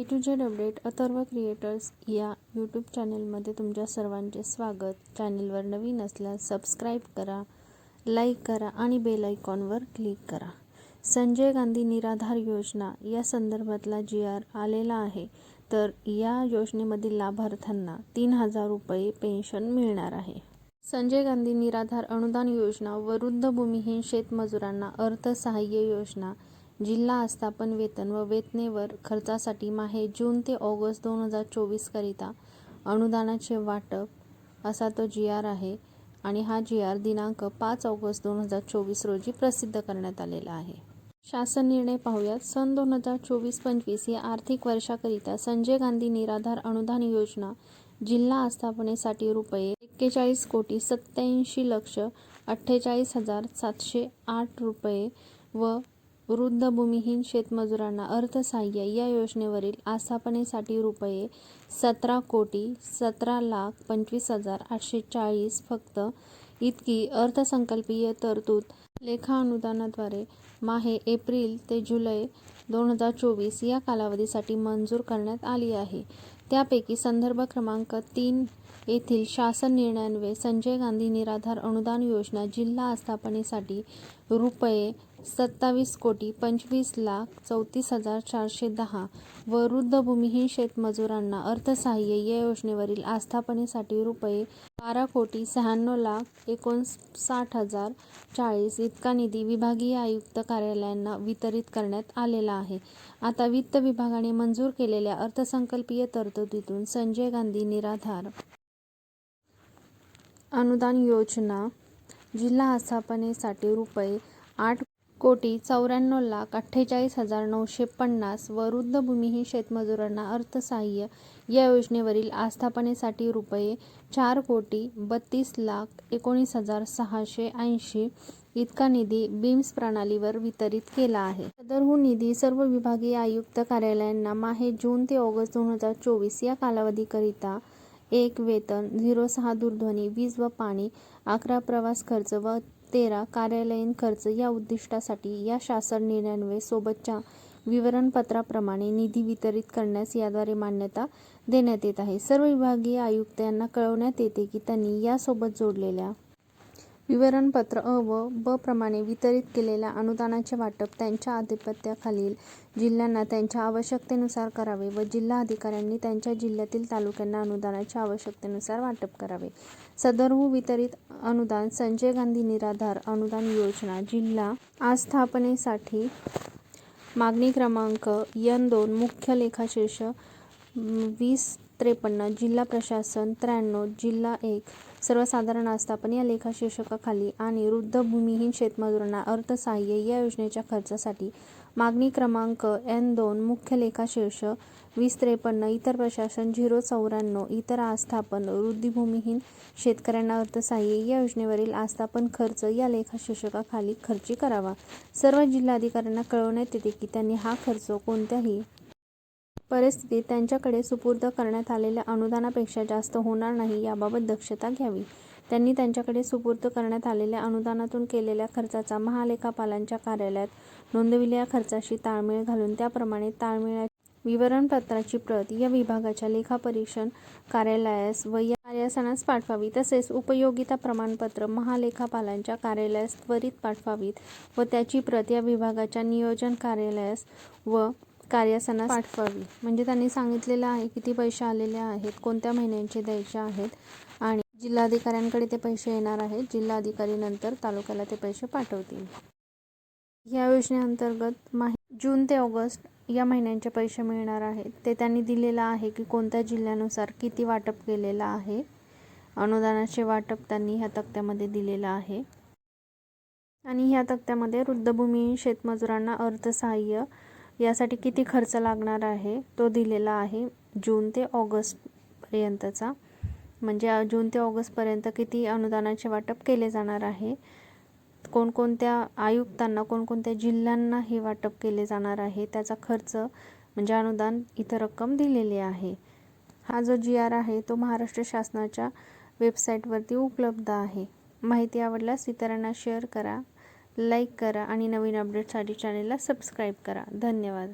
A to Z update Atharva creators या YouTube चॅनलमध्ये तुमच्या सर्वांचे स्वागत. चॅनलवर नवीन असल्यास सबस्क्राईब करा लाईक करा आणि बेल आयकॉनवर क्लिक करा. संजय गांधी निराधार योजना या संदर्भातला जी आर आलेला आहे. तर या योजनेमधील लाभार्थ्यांना तीन हजार रुपये पेन्शन मिळणार आहे. संजय गांधी निराधार अनुदान योजना वृद्ध भूमिहीन शेतमजुरांना अर्थसहाय्य योजना जिल्हा आस्थापन वेतन व वेतनेवर खर्चासाठी माहे जून ते ऑगस्ट दोन हजार चोवीसकरिता अनुदानाचे वाटप असा तो जी आर आहे आणि हा जी आर दिनांक पाच ऑगस्ट दोन हजार चोवीस रोजी प्रसिद्ध करण्यात आलेला आहे. शासन निर्णय पाहूयात. सन दोन हजार चोवीस पंचवीस या आर्थिक वर्षाकरिता संजय गांधी निराधार अनुदान योजना जिल्हा आस्थापनेसाठी रुपये एक्केचाळीस कोटी सत्याऐंशी लक्ष अठ्ठेचाळीस हजार सातशे आठ रुपये व वृद्ध भूमिहीन शेतमजुरांना अर्थसहाय्य या योजनेवरील आस्थापनेसाठी रुपये सतरा कोटी सतरा लाख पंचवीस हजार आठशे चाळीस फक्त इतकी अर्थसंकल्पीय तरतूद लेखा अनुदानाद्वारे माहे एप्रिल ते जुलै दोन हजार चोवीस या कालावधीसाठी मंजूर करण्यात आली आहे. त्यापैकी संदर्भ क्रमांक तीन येथील शासन निर्णयान्वये संजय गांधी निराधार अनुदान योजना जिल्हा आस्थापनेसाठी रुपये सत्तावीस कोटी पंचवीस लाख चौतीस हजार चारशे दहा व वृद्ध भूमिहीन शेतमजुरांना अर्थसहाय्य या योजनेवरील आस्थापनेसाठी रुपये बारा कोटी शहाण्णव लाख एकोणसाठ हजार चाळीस इतका निधी विभागीय आयुक्त कार्यालयांना वितरित करण्यात आलेला आहे. आता वित्त विभागाने मंजूर केलेल्या अर्थसंकल्पीय तरतुदीतून संजय गांधी निराधार अनुदान योजना जिल्हा आस्थापनेसाठी रुपये आठ कोटी चौऱ्याण्णव लाख अठ्ठेचाळीस हजार नऊशे पन्नास व वृद्ध भूमिहीन शेतमजुरांना अर्थसहाय्य. या योजनेवरील आस्थापनेसाठी रुपये चार कोटी बत्तीस लाख एकोणीस हजार सहाशे ऐंशी इतका निधी बीम्स प्रणालीवर वितरित केला आहे. सदरहून निधी सर्व विभागीय आयुक्त कार्यालयांना माहे जून ते ऑगस्ट दोन हजार चोवीस या कालावधीकरिता एक वेतन झिरो सहा दूरध्वनी वीज व पाणी अकरा प्रवास खर्च व तेरा कार्यालयीन खर्च या उद्दिष्टासाठी या शासन निर्णयान्वये सोबतच्या विवरणपत्राप्रमाणे निधी वितरित करण्यास याद्वारे मान्यता देण्यात येत आहे. सर्व विभागीय आयुक्त यांना कळवण्यात येते की त्यांनी यासोबत जोडलेल्या विवरणपत्र अ व ब प्रमाणे वितरित केलेल्या अनुदानाचे वाटप त्यांच्या आधिपत्याखालील जिल्ह्यांना त्यांच्या आवश्यकतेनुसार करावे व जिल्हा अधिकाऱ्यांनी त्यांच्या जिल्ह्यातील तालुक्यांना अनुदानाच्या आवश्यकतेनुसार वाटप करावे. सदरहू वितरित अनुदान संजय गांधी निराधार अनुदान योजना जिल्हा आस्थापनेसाठी मागणी क्रमांक एन दोन मुख्य लेखाशीर्ष वीस त्रेपन्न जिल्हा प्रशासन त्र्याण्णव जिल्हा एक सर्वसाधारण आस्थापन या लेखाशीर्षकाखाली आणि वृद्ध भूमिहीन शेतमजुरांना अर्थसहाय्य या योजनेच्या खर्चासाठी मागणी क्रमांक एन दोन मुख्य लेखाशीर्ष वीस त्रेपन्न इतर प्रशासन झिरो चौऱ्याण्णव इतर आस्थापन वृद्धिभूमिहीन शेतकऱ्यांना अर्थसहाय्य या योजनेवरील आस्थापन खर्च या लेखाशीर्षकाखाली खर्ची करावा. सर्व जिल्हाधिकाऱ्यांना कळवण्यात येते की त्यांनी हा खर्च कोणत्याही परिस्थितीत त्यांच्याकडे सुपूर्द करण्यात आलेल्या अनुदानापेक्षा जास्त होणार नाही याबाबत दक्षता घ्यावी. त्यांनी त्यांच्याकडे सुपूर्द करण्यात आलेल्या अनुदानातून केलेल्या खर्चाचा महालेखापालांच्या कार्यालयात नोंदविलेल्या खर्चाशी ताळमेळ घालून त्याप्रमाणे ताळमेळा विवरणपत्राची प्रत या विभागाच्या लेखापरीक्षण कार्यालयास व या कार्यासनास पाठवावी तसेच उपयोगिता प्रमाणपत्र महालेखापालांच्या कार्यालयास त्वरित पाठवावीत व त्याची प्रत या विभागाच्या नियोजन कार्यालयास व कार्यासनास पाठवावी. म्हणजे त्यांनी सांगितलेलं आहे किती पैसे आलेले आहेत कोणत्या महिन्यांचे द्यायचे आहेत आणि जिल्हाधिकाऱ्यांकडे ते पैसे येणार आहेत. जिल्हाधिकारी नंतर तालुक्याला ते पैसे पाठवतील. या योजनेअंतर्गत माहि जून ते ऑगस्ट या महिन्यांचे पैसे मिळणार आहेत. ते त्यांनी दिलेलं आहे की कोणत्या जिल्ह्यानुसार किती वाटप केलेलं आहे. अनुदानाचे वाटप त्यांनी ह्या तक्त्यामध्ये दिलेलं आहे. आणि ह्या तक्त्यामध्ये वृद्धभूमी शेतमजुरांना अर्थसहाय्य यासाठी किती खर्च लागणार आहे? तो दिलेला आहे जून ते ऑगस्टपर्यंतचा म्हणजे जून ते ऑगस्टपर्यंत किती अनुदानाचे वाटप केले जाणार आहे? कोणकोणत्या आयुक्तांना कोणकोणत्या जिल्ह्यांना हे वाटप केले जाणार आहे? त्याचा खर्च म्हणजे अनुदान इथं रक्कम दिलेली आहे. हा जो जी आर आहे तो महाराष्ट्र शासनाच्या वेबसाईटवरती उपलब्ध आहे. माहिती आवडल्यास इतरांना शेअर करा. लाईक करा आणि नवीन अपडेटसाठी चॅनेलला सबस्क्राईब करा. धन्यवाद.